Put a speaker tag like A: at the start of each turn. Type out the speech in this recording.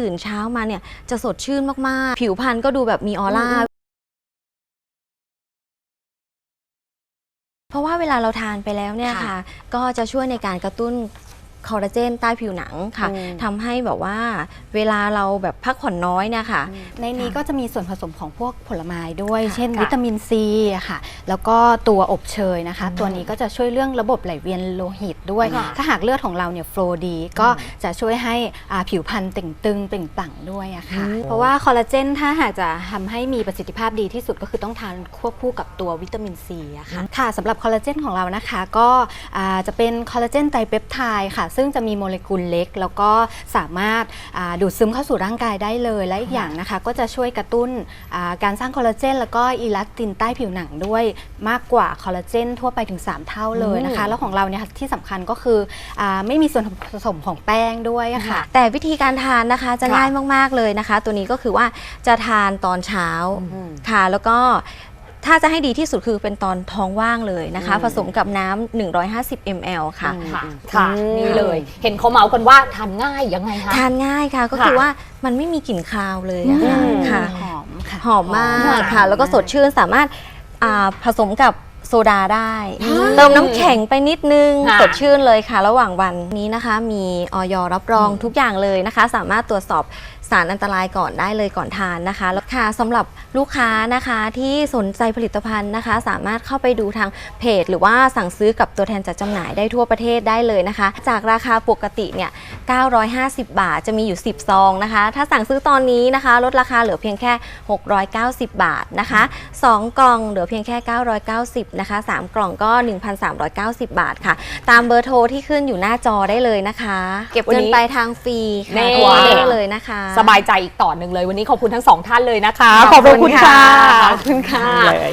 A: ตื่นเช้ามาเนี่ยจะสดชื่นมาก ๆ ผิวพรรณก็ดูแบบมีออร่า เพราะว่าเวลาเราทานไปแล้วเนี่ย
B: ค่ะ
A: ค่ะ ก็จะช่วยในการกระตุ้น คอลลาเจนใต้ผิวหนังค่ะ
B: อืม
A: ทำให้แบบว่าเวลาเราแบบพักผ่อนน้อยเนี่ยค่ะ
C: ในนี้ก็จะมีส่วนผสมของพวกผลไม้ด้วย
A: ค่ะ
C: เช่น
B: ค่ะ
C: วิตามินซีอะค่ะ แล้วก็ตัวอบเชยนะคะ ตัวนี้ก็จะช่วยเรื่องระบบไหลเวียนโลหิตด้วย
B: ค่ะ
C: ถ้าหากเลือดของเราเนี่ยโฟลว์ดี ก็จะช่วยให้อ่าผิวพรรณเต่งตึงเปล่งปลั่งด้วยอะค่ะ
B: อืม
C: เพราะว่าคอลลาเจนถ้าหากจะทำให้มีประสิทธิภาพดีที่สุดก็คือต้องทานควบคู่กับตัววิตามินซีอะค่ะ ค่ะสำหรับคอลลาเจนของเรานะคะ ก็อ่าจะเป็นคอลลาเจนไตรเปปไทด์ค่ะซึ่งจะมีโมเลกุลเล็ก แล้วก็สามารถอ่าดูดซึมเข้าสู่ร่างกายได้เลย และอีกอย่างนะคะก็จะช่วยกระตุ้นอ่าการสร้างคอลลาเจนแล้วก็อีลาสตินใต้ผิวหนังด้วยมากกว่าคอลลาเจนทั่วไปถึง 3 เท่าเลยนะคะ
B: อืม
C: แล้วของเราเนี่ยที่สำคัญก็คืออาไม่มีส่วนผสมของแป้งด้วยอะค่ะ
A: แต่วิธีการทานนะคะจะ
B: ค่ะ
A: ง่ายมาก ๆ เลยนะคะ ตัวนี้ก็คือว่าจะทานตอนเช้า
B: อืม
A: ค่ะ แล้วก็ ถ้าจะให้ดีที่สุดคือเป็นตอนท้องว่างเลยนะคะ
B: อืม
A: ผสมกับน้ำ150 ml ค่ะ
B: ค่ะค่ะ
C: อืม
B: นี่เลย เห็นเขาเมาส์กันว่าทานง่ายยังไงคะ
A: ทานง่ายค่ะก็
B: ค่ะ
A: คือว่ามันไม่มีกลิ่นคาวเลยอะค่ะ
B: อืม
A: ค่ะ
C: หอมค่ะ
A: หอมมาก
B: หอม
A: ค่ะ
C: มาก
A: แล้วก็สดชื่นสามารถอ่าผสมกับ โซดาได้
B: อืม
A: เติมน้ำแข็งไปนิดนึง
B: ค่ะ
A: สดชื่นเลยค่ะ ระหว่างวันนี้นะคะ มีออยรับรอง
B: อืม
A: ทุกอย่างเลยนะคะ สามารถตรวจสอบสารอันตรายก่อนได้เลยก่อนทานนะคะแล้วค่ะสำหรับลูกค้านะคะที่สนใจผลิตภัณฑ์นะคะ สามารถเข้าไปดูทางเพจ หรือว่าสั่งซื้อกับตัวแทนจัดจำหน่ายได้ทั่วประเทศได้เลยนะคะ จากราคาปกติเนี่ย 950 บาท จะมีอยู่ 10 ซองนะคะ ถ้าสั่งซื้อตอนนี้นะคะ ลดราคาเหลือเพียงแค่ 690 บาทนะคะ 2 กล่องเหลือเพียงแค่ 990 นะคะ 3 กล่องก็ 1,390 บาทค่ะ ตามเบอร์โทรที่ขึ้นอยู่หน้าจอได้เลยนะคะ เก็บ
B: วัน
A: เงิน
B: นี้
A: ปลายทางฟรี
B: แน่
A: ค่ะโทรได้เลยนะคะ
B: สบายใจอีกต่อหนึ่งเลย วันนี้ขอบคุณทั้งสองท่านเลยนะคะ
A: ขอบคุณ
B: ค่ะ
A: ค่ะ
B: ขอบคุณค่ะเลย